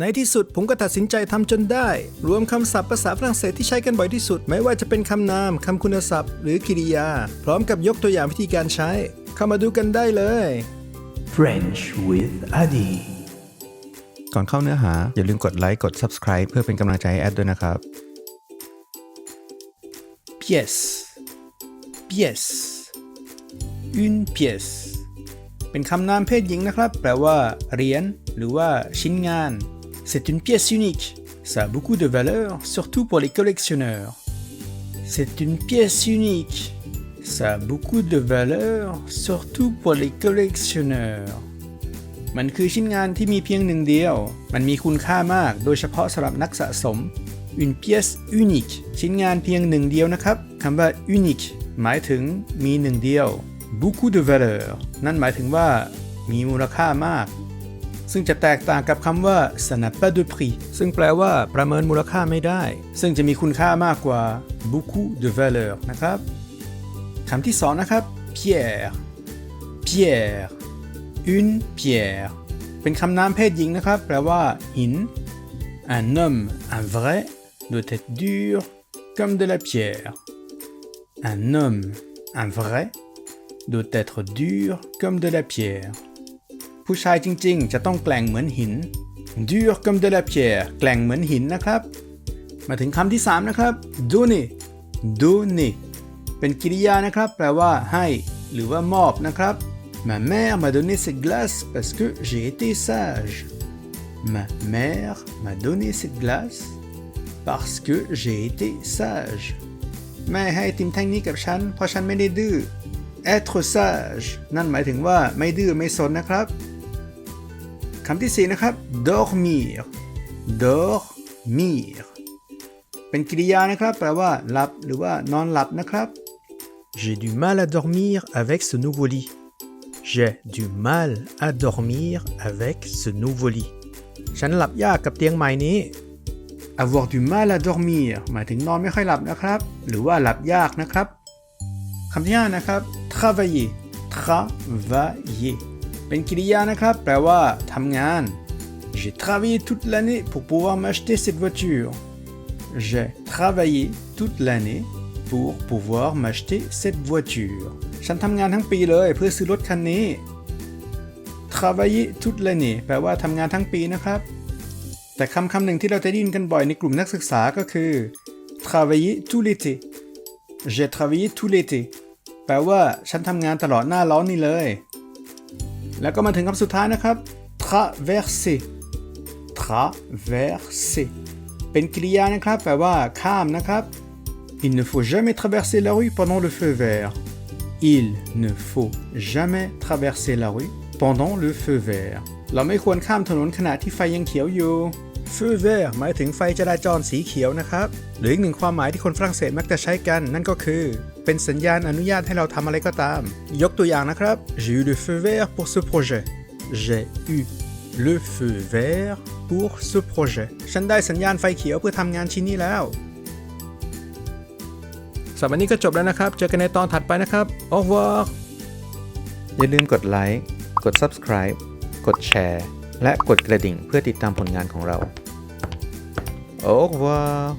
ในที่สุดผมก็ตัดสินใจทำจนได้ รวมคำศัพท์ภาษาฝรั่งเศสที่ใช้กันบ่อยที่สุด ไม่ว่าจะเป็นคำนาม คำคุณศัพท์ หรือกริยา พร้อมกับยกตัวอย่างวิธีการใช้ เข้ามาดูกันได้เลย French with Adi ก่อนเข้าเนื้อหา อย่าลืมกดไลค์กด subscribe เพื่อเป็นกำลังใจให้แอดด้วยนะครับ pièce pièce une pièce เป็นคำนามเพศหญิงนะครับ แปลว่าเหรียญหรือว่าชิ้นงาน c'est une pièce unique ça a beaucoup de valeur surtout pour les collectionneurs c'est une pièce unique ça a beaucoup de valeur surtout pour les collectionneurs มันคือชิ้นงานที่มีเพียงหนึ่งเดียว มันมีคุณค่ามาก โดยเฉพาะสำหรับนักสะสม une pièce unique ชิ้นงานเพียงหนึ่งเดียวนะครับ คำว่า unique หมายถึงมีหนึ่งเดียว beaucoup de valeur นั่นหมายถึงว่ามีมูลค่ามาก ซึ่งจะแตกต่างกับคำว่า ça n'a pas de prix ซึ่งแปลว่าประเมินมูลค่าไม่ได้ ซึ่งจะมีคุณค่ามากกว่า beaucoup de valeur นะครับคำที่สองนะครับ pierre pierre une pierre เป็นคำนามเพศหญิงนะครับ แปลว่าหิน un homme un vrai doit être dur comme de la pierre un homme un vrai doit être dur comme de la pierre ผู้ชายจริงๆ จะต้องแกล่งเหมือนหิน dur comme de la pierre แกล่งเหมือนหินนะครับ มาถึงคำที่ 3 นะครับ donner donner เป็นกริยานะครับ แปลว่าให้ หรือว่ามอบนะครับ Ma mère m'a donné cette glace parce que j'ai été sage. Ma mère m'a donné cette glace parce que j'ai été sage. แม่ให้ติมแท่งนี้กับฉัน เพราะฉันไม่ได้ดื้อ être sage นั่นหมายถึงว่าไม่ดื้อไม่สนนะครับ คำที่ 4 นะครับ dormir dormir เป็นกริยานะครับ แปลว่าหลับหรือว่านอนหลับนะครับ J'ai du mal à dormir avec ce nouveau lit. J'ai du mal à dormir avec ce nouveau lit. ฉันหลับยากกับเตียงใหม่นี้ avoir du mal à dormir หมายถึงนอนไม่ค่อยหลับนะครับ หรือว่าหลับยากนะครับคำที่ห้านะครับ travailler travailler เป็นกริยานะครับ แปลว่าทำงาน J'ai travaillé toute l'année pour pouvoir m'acheter cette voiture. J'ai travaillé toute l'année pour pouvoir m'acheter cette voiture. ฉันทำงานทั้งปีเลยเพื่อซื้อรถคันนี้ travailler toute l'année แปลว่าทำงานทั้งปีนะครับ แต่คำคำหนึ่งที่เราจะได้ยินกันบ่อยในกลุ่มนักศึกษาก็คือ travailler tout l'été j'ai travaillé tout l'été แปลว่าฉันทำงานตลอดหน้าร้อนนี่เลย แล้วก็มาถึงคำสุดท้ายนะครับ traverser traverser เป็นกริยานะครับ แปลว่า ข้ามนะครับ il ne faut jamais traverser la rue pendant le feu vert il ne faut jamais traverser la rue pendant le feu vert เราไม่ควรข้ามถนนขณะที่ไฟยังเขียวอยู่ Feu vert หมายถึงไฟจราจรสีเขียวนะครับ หรืออีกหนึ่งความหมายที่คนฝรั่งเศสมักจะใช้กันนั่นก็คือ เป็นสัญญาณอนุญาตให้เราทำอะไรก็ตาม ยกตัวอย่างนะครับ j'ai eu le feu vert pour ce projet j'ai eu le feu vert pour ce projet ฉันได้สัญญาณไฟเขียวเพื่อทำงานชิ้นนี้แล้วสำหรับวันนี้ก็จบแล้วนะครับ เจอกันในตอนถัดไปนะครับ au revoir อย่าลืมกดไลค์ กด subscribe กดแชร์ และกดกระดิ่งเพื่อติดตามผลงานของเรา au revoir